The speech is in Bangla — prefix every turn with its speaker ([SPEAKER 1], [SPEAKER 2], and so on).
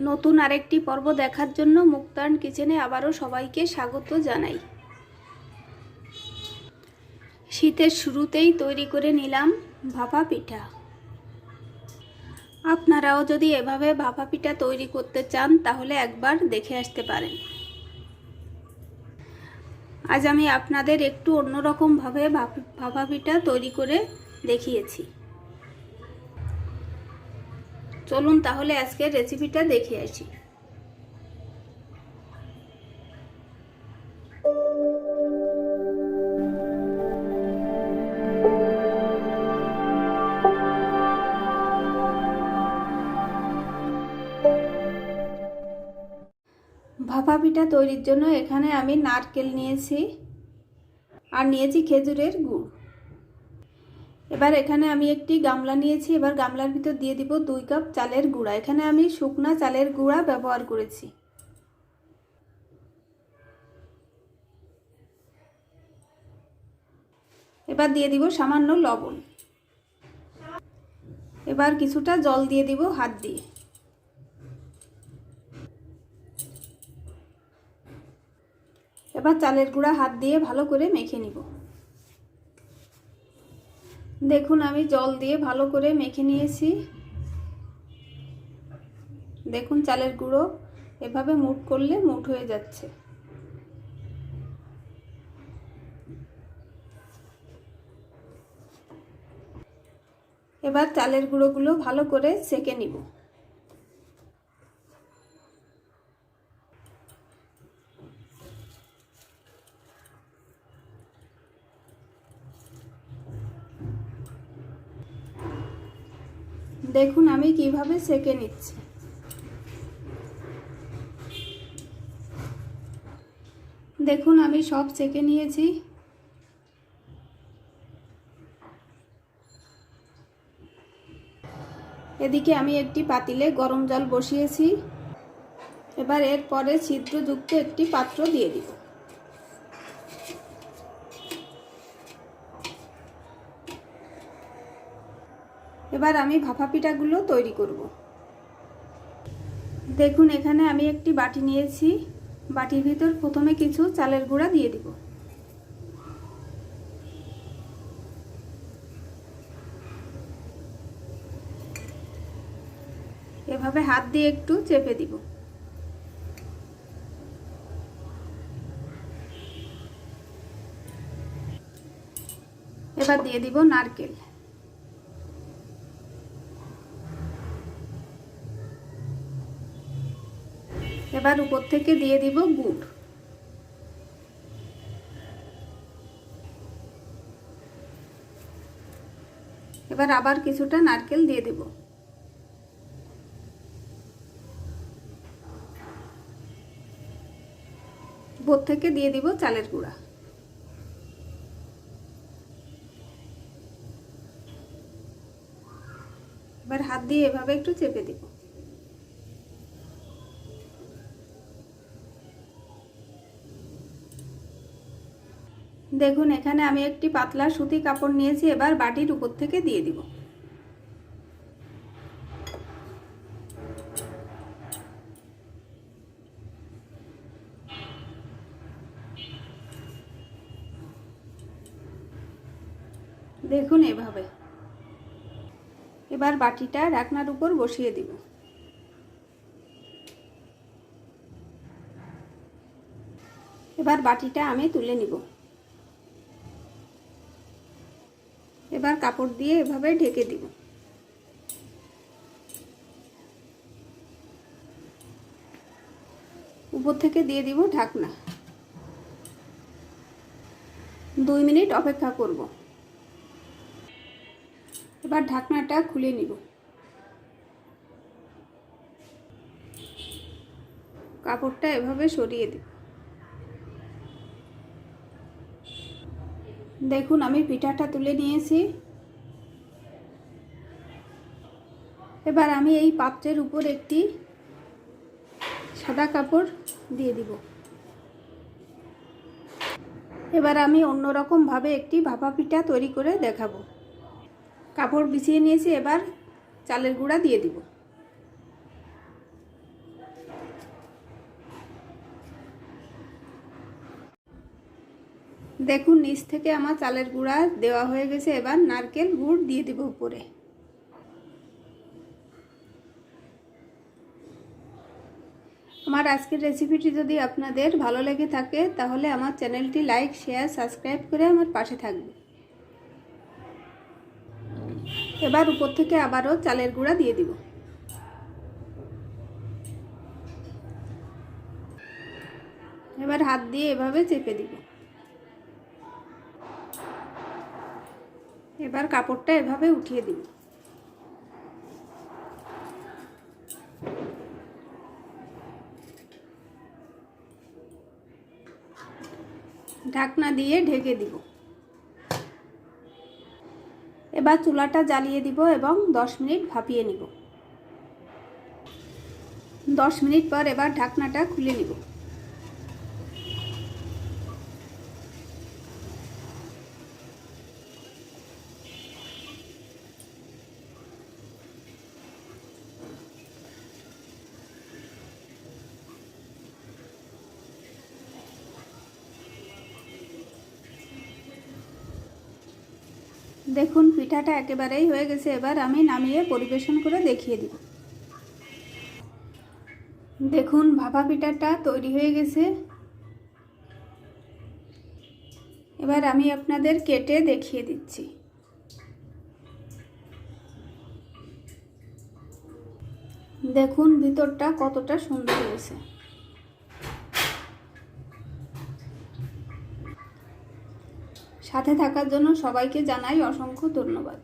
[SPEAKER 1] নতুন আরেকটি পর্ব দেখার জন্য মুক্তান কিচেনে আবারও সবাইকে স্বাগত জানাই। শীতের শুরুতেই তৈরি করে নিলাম ভাপা পিঠা। আপনারাও যদি এভাবে ভাপা পিঠা তৈরি করতে চান, তাহলে একবার দেখে আসতে পারেন। আজ আমি আপনাদের একটু অন্যরকমভাবে ভাপ- পিঠা তৈরি করে দেখিয়েছি। চলুন তাহলে আজকের রেসিপিটা দেখে আসি। ভাপা পিঠা তৈরির জন্য এখানে আমি নারকেল নিয়েছি আর নিয়েছি খেজুরের গুড়। এবার এখানে আমি একটি গামলা নিয়েছি। এবার গামলার ভিতর দিয়ে দিব দুই কাপ চালের গুঁড়া। এখানে আমি শুকনা চালের গুঁড়া ব্যবহার করেছি। এবার দিয়ে দিব সামান্য লবণ। এবার কিছুটা জল দিয়ে দিব হাত দিয়ে। এবার চালের গুঁড়া হাত দিয়ে ভালো করে মেখে নিব। দেখুন, আমি জল দিয়ে ভালো করে মেখে নিয়েছি। দেখুন, চালের গুঁড়ো এভাবে মুট করলে মুট হয়ে যাচ্ছে। এবার চালের গুঁড়োগুলো ভালো করে সেকে নিব। দেখুন, আমি কীভাবে সেকে নিচ্ছি। দেখুন, আমি সব সেকে নিয়েছি। এদিকে আমি একটি পাতিলে গরম জল বসিয়েছি। এবার এরপরে ছিদ্রযুক্ত একটি পাত্র দিয়ে দিব। এবার আমি ভাপা পিঠাগুলো তৈরি করব। দেখুন, এখানে আমি একটি বাটি নিয়েছি। বাটির ভিতর প্রথমে কিছু চালের গুঁড়া দিয়ে দিব। এভাবে হাত দিয়ে একটু চেপে দিব। এবার দিয়ে দিব নারকেল। এবার উপর থেকে দিয়ে দিব গুড়। এবার আবার কিছুটা নারকেল দিয়ে দেব। উপর থেকে দিয়ে দিব চালের গুঁড়া। এবার হাত দিয়ে এভাবে একটু চেপে দিব। দেখুন, এখানে আমি একটি পাতলা সুতি কাপড় নিয়েছি, এবার বাটির উপর থেকে দিয়ে দিব। দেখুন এভাবে। এবার বাটিটা ঢাকনার উপর বসিয়ে দিব। এবার বাটিটা আমি তুলে নিব। এবার কাপড় দিয়ে এভাবে ঢেকে দিব। উপর থেকে দিয়ে দিব ঢাকনা। দুই মিনিট অপেক্ষা করব। এবার ঢাকনাটা খুলে নিব। কাপড়টা এভাবে সরিয়ে দিব দেখুন, আমি পিঠাটা তুলে নিয়েছি। এবার আমি এই পাত্রের উপর একটি সাদা কাপড় দিয়ে দিব। এবার আমি অন্যরকমভাবে একটি ভাপা পিঠা তৈরি করে দেখাবো। কাপড় বিছিয়ে নিয়েছি, এবার চালের গুঁড়া দিয়ে দিব। দেখুন, নিচ থেকে আমার চালের গুঁড়া দেওয়া হয়ে গেছে, এবার নারকেল গুড় দিয়ে দেবো উপরে। আমার আজকের রেসিপিটি যদি আপনাদের ভালো লেগে থাকে, তাহলে আমার চ্যানেলটি লাইক, শেয়ার, সাবস্ক্রাইব করে আমার পাশে থাকবে। এবার উপর থেকে আবারও চালের গুঁড়া দিয়ে দিব। এবার হাত দিয়ে এভাবে চেপে দিব। এবার কাপড়টা এভাবে উঠিয়ে দিব ঢাকনা দিয়ে ঢেকে দিব। এবার চুলাটা জ্বালিয়ে দিব এবং দশ মিনিট ভাপিয়ে নিব। দশ মিনিট পর এবার ঢাকনাটা খুলে নিব। দেখুন, পিঠাটা একেবারেই হয়ে গেছে। এবার আমি নামিয়ে পরিবেশন করে দেখিয়ে দিব। দেখুন, ভাপা পিঠাটা তৈরি হয়ে গেছে। এবার আমি আপনাদের কেটে দেখিয়ে দিচ্ছি। দেখুন, ভিতরটা কতটা সুন্দর হয়েছে। সাথে থাকার জন্য সবাইকে জানাই অসংখ্য ধন্যবাদ।